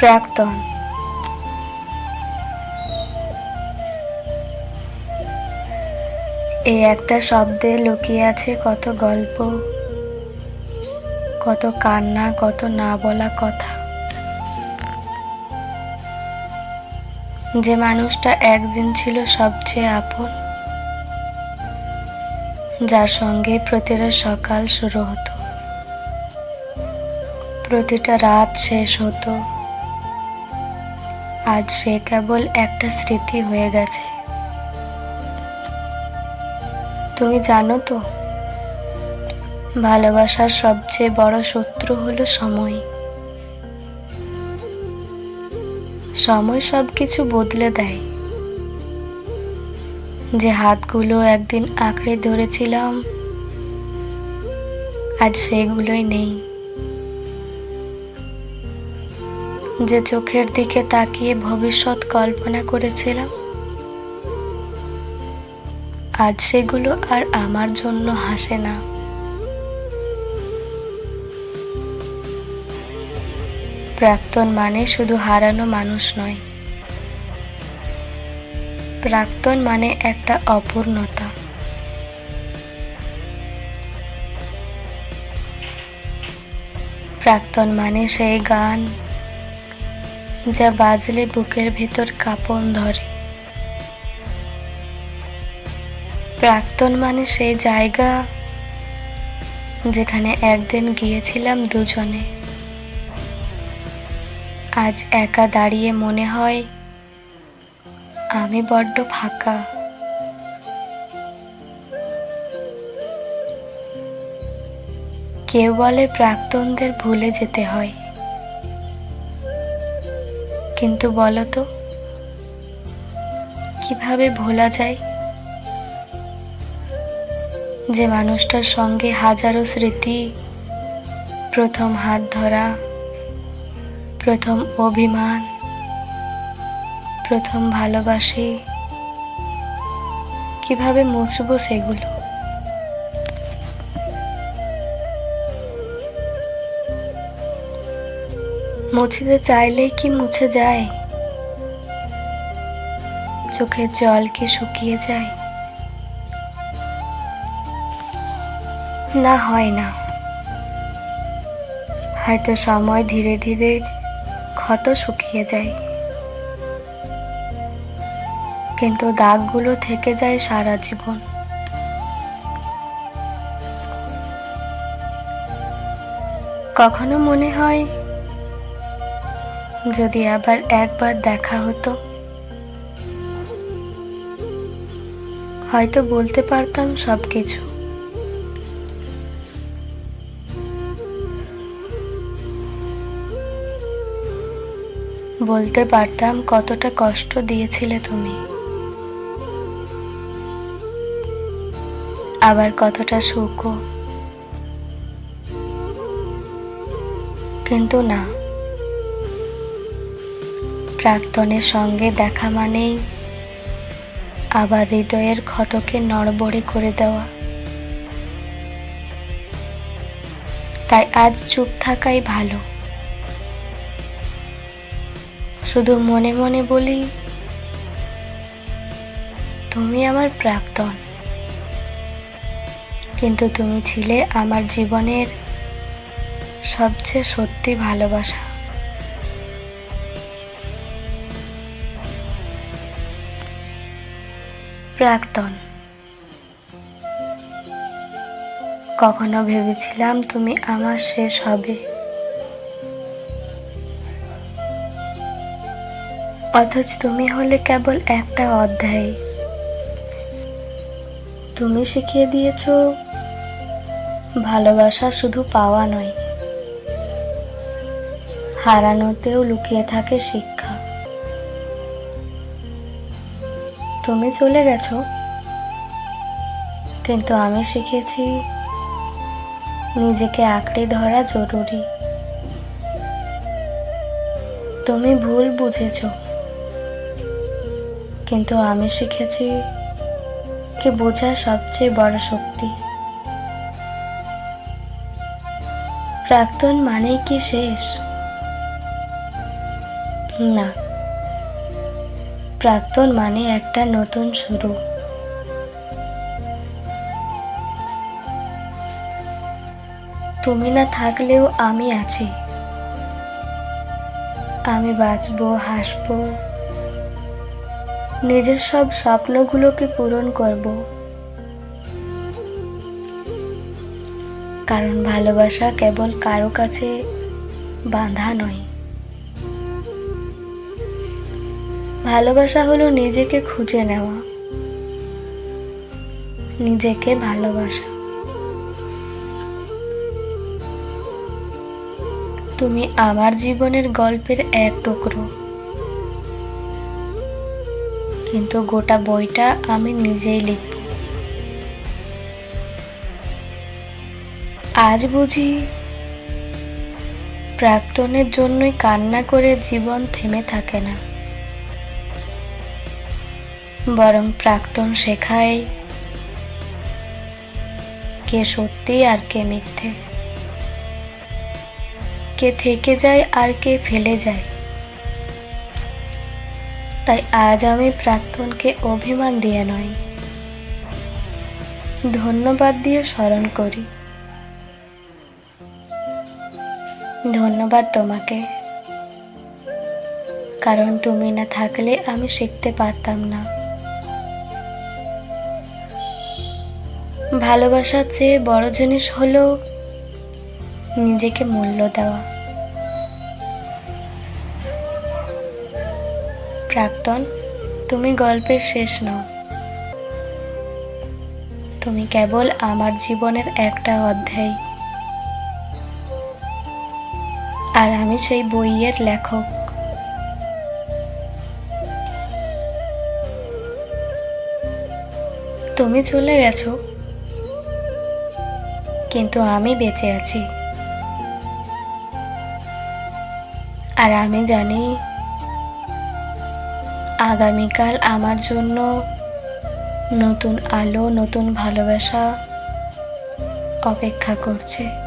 প্রাক্তন। এই একটা শব্দে লুকিয়ে আছে কত গল্প, কত কান্না, কত না বলা কথা। যে মানুষটা একদিন ছিল সবচেয়ে আপন, যার সঙ্গে প্রতিটা সকাল শুরু হতো, প্রতিটা রাত শেষ হতো। আজ সে কেবল একটা স্মৃতি হয়ে গেছে। তুমি জানো তো, ভালোবাসার সবচেয়ে বড় শত্রু হলো সময়। সময় সব কিছু বদলে দেয়। যে হাতগুলো একদিন আঁকড়ে ধরেছিলাম, আজ সেগুলোই নেই। যে চোখের দিকে তাকিয়ে ভবিষ্যৎ কল্পনা করেছিলাম, আজ সেগুলো আর আমার জন্য হাসে না। প্রাক্তন মানে শুধু হারানো মানুষ নয়। প্রাক্তন মানে একটা অপূর্ণতা। প্রাক্তন মানে সেই গান যা বাজলে বুকের ভেতর কাঁপন ধরে। প্রাক্তন মানে সেই জায়গা যেখানে একদিন গিয়েছিলাম দুজনে। আজ একা দাঁড়িয়ে মনে হয় আমি বড্ড ফাঁকা। কেউ বলে প্রাক্তনদের ভুলে যেতে হয়। কিন্তু বলো তো, কীভাবে ভোলা যায় যে মানুষটার সঙ্গে হাজারো স্মৃতি, প্রথম হাত ধরা, প্রথম অভিমান, প্রথম ভালোবাসি? কীভাবে মুছবো সেগুলো? মুছিতে চাইলেই কি মুছে যায়? চোখের জল কি শুকিয়ে যায়? না, হয় না। হয়তো সময় ধীরে ধীরে ক্ষত শুকিয়ে যায়। কিন্তু দাগগুলো থেকে যায় সারা জীবন। কখনো মনে হয় যদি আবার একবার দেখা হতো। হয়তো বলতে পারতাম সব কিছু বলতে পারতাম কতটা কষ্ট দিয়েছিলে তুমি। আবার কতটা সুখও। কিন্তু না। প্রাক্তনের সঙ্গে দেখা মানেই আবার হৃদয়ের ক্ষতকে নড়বড়ে করে দেওয়া। তাই আজ চুপ থাকাই ভালো। শুধু মনে মনে বলি, তুমি আমার প্রাক্তন। কিন্তু তুমি ছিলে আমার জীবনের সবচেয়ে সত্যি ভালোবাসা। প্রাক্তন। কখনো ভেবেছিলাম তুমি আমার শেষ হবে। অথচ তুমি হলে কেবল একটা অধ্যায়। তুমি শিখিয়ে দিয়েছ, ভালোবাসা শুধু পাওয়া নয়, হারানোতেও লুকিয়ে থাকে শিক্ষা। তুমি চলে গেছো। কিন্তু আমি শিখেছি নিজেকে আঁকড়ে ধরা জরুরি। তুমি ভুল বুঝেছ। কিন্তু আমি শিখেছি কি বোঝা সবচেয়ে বড় শক্তি। প্রাক্তন মানেই কি শেষ? না। প্রাক্তন মানে একটা নতুন শুরু। তুমি না থাকলেও আমি আছি। আমি বাঁচবো, হাসবো, নিজের সব স্বপ্নগুলোকে পূরণ করব। কারণ ভালোবাসা কেবল কারও কাছে বাঁধা নয়। ভালোবাসা হলো নিজেকে খুঁজে নেওয়া। নিজেকে ভালোবাসা। তুমি আমার জীবনের গল্পের এক টুকরো। কিন্তু গোটা বইটা আমি নিজেই লিখব। আজ বুঝি প্রাক্তনের জন্যই কান্না করে জীবন থেমে থাকে না। বরং প্রাক্তন শেখায় কে সত্যি আর কে মিথ্যে। কে থেকে যায় আর কে ফেলে যায়। তাই আজ আমি প্রাক্তনকে অভিমান দিয়ে নয়, ধন্যবাদ দিয়ে স্মরণ করি। ধন্যবাদ তোমাকে, কারণ তুমি না থাকলে আমি শিখতে পারতাম না। ভালোবাসার চেয়ে বড় জিনিস হলো নিজেকে মূল্য দেওয়া। প্রাক্তন, তুমি গল্পের শেষ নও। তুমি কেবল আমার জীবনের একটা অধ্যায়। আর আমি সেই বইয়ের লেখক। তুমি চলে গেছো কিন্তু আমি বেঁচে আছি। আর আমি জানি, আগামীকাল আমার জন্য নতুন আলো, নতুন ভালোবাসা অপেক্ষা করছে।